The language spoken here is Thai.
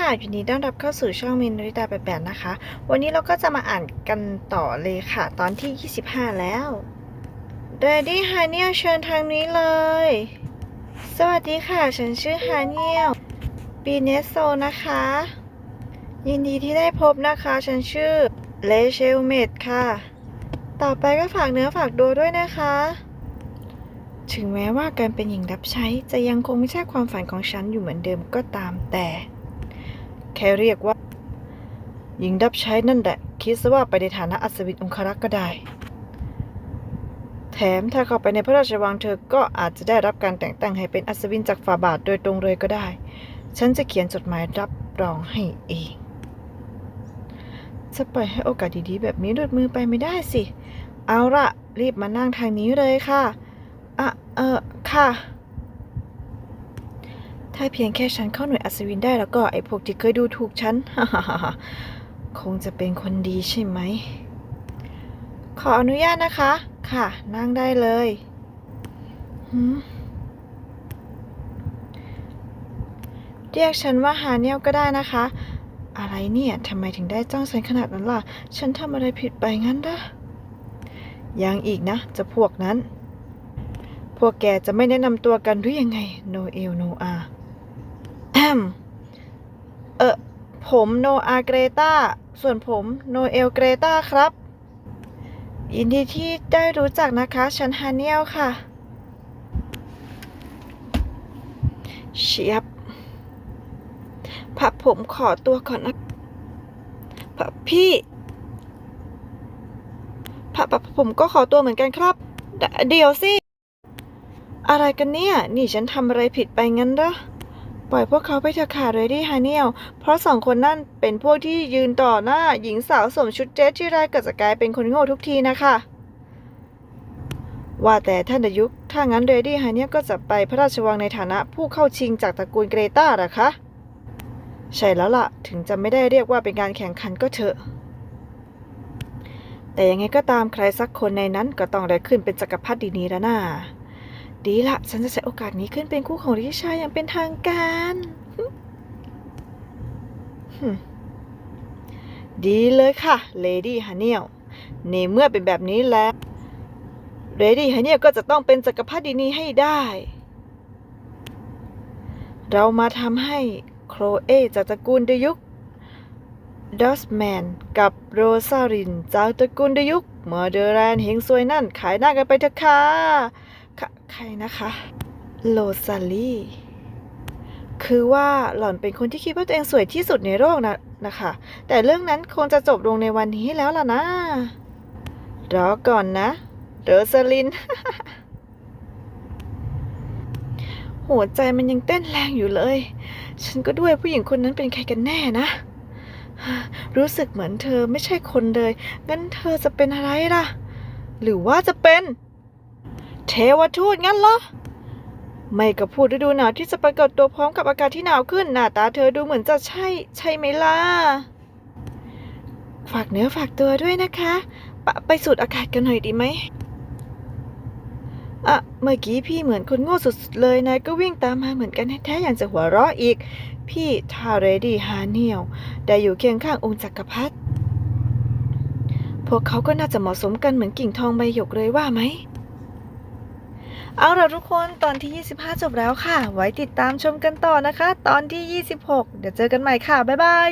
ค่ะยินดีต้อนรับเข้าสู่ช่องมินริตาแปดนะคะ วันนี้เราก็จะมาอ่านกันต่อเลยค่ะ ตอนที่ 25 แล้วเดดี้ฮาเนียลเชิญทางนี้เลย สวัสดีค่ะ ฉันชื่อฮาเนียลปีเนสโซนะคะ ยินดีที่ได้พบนะคะ ฉันชื่อเลเชลเมดค่ะ ต่อไปก็ฝากเนื้อฝากตัวด้วยนะคะ ถึงแม้ว่าการเป็นหญิงรับใช้จะยังคงไม่ใช่ความฝันของฉันอยู่เหมือนเดิมก็ตามแต่ ค่เรียกว่า หญิงรับใช้นั่นแหละ คิดซะว่าไปในฐานะอัศวินองครักษ์ก็ได้ แถมถ้าเข้าไปในพระราชวังเธอก็อาจจะได้รับการแต่งตั้งให้เป็นอัศวินจากฝ่าบาทโดยตรงเลยก็ได้ ฉันจะเขียนจดหมายรับรองให้เองจะปล่อยให้โอกาสดีๆ แบบนี้หลุดมือไปไม่ได้สิ เอาละรีบมานั่งทางนี้เลยค่ะ อะ เออค่ะ ถ้าเพียงแค่ฉันเข้าหน่วยอัศวินได้แล้วก็ไอ้พวกที่เคยดูถูกฉันคงจะเป็นคนดีใช่ไหม ขออนุญาตนะคะ ค่ะ นั่งได้เลยเรียกฉันว่าฮาเนียลก็ได้นะคะ อะไรเนี่ยทำไมถึงได้จ้องฉันขนาดนั้นล่ะ ฉันทำอะไรผิดไปงั้นด้อยังอีกนะ จะพวกนั้น พวกแกจะไม่แนะนำตัวกันหรือยังไง โนเอลโนอา เออผมโนอาเกรตาส่วนผมโนเอลเกรตาครับ ยินดีที่ได้รู้จักนะคะฉันฮาเนียลค่ะเชียบพับผมขอตัวก่อนนะพับพี่พับพับผมก็ขอตัวเหมือนกันครับเดเดี๋ยวสิ อะไรกันเนี่ย นี่ฉันทำอะไรผิดไปงั้นเหรอ ปล่อยพวกเขาไปเถอะค่ะเรดี้ฮาเนียลเพราะสองคนนั่นเป็นพวกที่ยืนต่อหน้าหญิงสาวสวมชุดเดรสที่แรกก็จะกลายเป็นคนโง่ทุกทีนะคะ ว่าแต่ท่านดยุคถ้างั้นเรดี้ฮาเนียลก็จะไปพระราชวังในฐานะผู้เข้าชิงจากตระกูลเกรตาหรอคะใช่แล้วล่ะ ถึงจะไม่ได้เรียกว่าเป็นการแข่งขันก็เถอะ แต่ยังไงก็ตามใครสักคนในนั้นก็ต้องได้ขึ้นเป็นจักรพรรดินีแล้วน่า ดีละฉันจะใช้โอกาสนี้ขึ้นเป็นคู่ของริชาอย่างเป็นทางการ ดีเลยค่ะ เลดี้ฮันเนียลในเมื่อเป็นแบบนี้แล้ว เลดี้ฮันเนียลก็จะต้องเป็นจักรพรรดินีให้ได้ เรามาทำให้โครเอจากตระกูลดยุกดอสแมนกับโรซารินจากตระกูลดยุกเมอร์เดอร์แรนเฮงซวยนั่นขายหน้ากันไปเถอะค่ะ ใครนะคะโลซาลีคือว่าหล่อนเป็นคนที่คิดว่าตัวเองสวยที่สุดในโลกนะนะคะ แต่เรื่องนั้นคงจะจบลงในวันนี้แล้วล่ะนะ รอก่อนนะโรซาลิน หัวใจมันยังเต้นแรงอยู่เลย ฉันก็ด้วยผู้หญิงคนนั้นเป็นใครกันแน่นะ รู้สึกเหมือนเธอไม่ใช่คนเลย งั้นเธอจะเป็นอะไรล่ะ หรือว่าจะเป็น เทวทูตงั้นเหรอ ไม่กับพูดฤดูหนาวที่จะปรากฏตัวพร้อมกับอากาศที่หนาวขึ้น หน้าตาเธอดูเหมือนจะใช่ ใช่ไหมล่ะ ฝากเนื้อฝากตัวด้วยนะคะปะไปสูดอากาศกันหน่อยดีไหมอะเมื่อกี้พี่เหมือนคนโง่สุดๆเลยนายก็วิ่งตามมาเหมือนกันแท้ๆอย่างจะหัวเราะอีก พี่ทาเรดีฮาเนียลได้อยู่เคียงข้างองค์จักรพรรดิพวกเขาก็น่าจะเหมาะสมกันเหมือนกิ่งทองใบหยกเลยว่าไหม เอาล่ะทุกคนตอนที่ 25 จบแล้วค่ะ ไว้ติดตามชมกันต่อนะคะ ตอนที่ 26 เดี๋ยวเจอกันใหม่ค่ะ บ๊ายบาย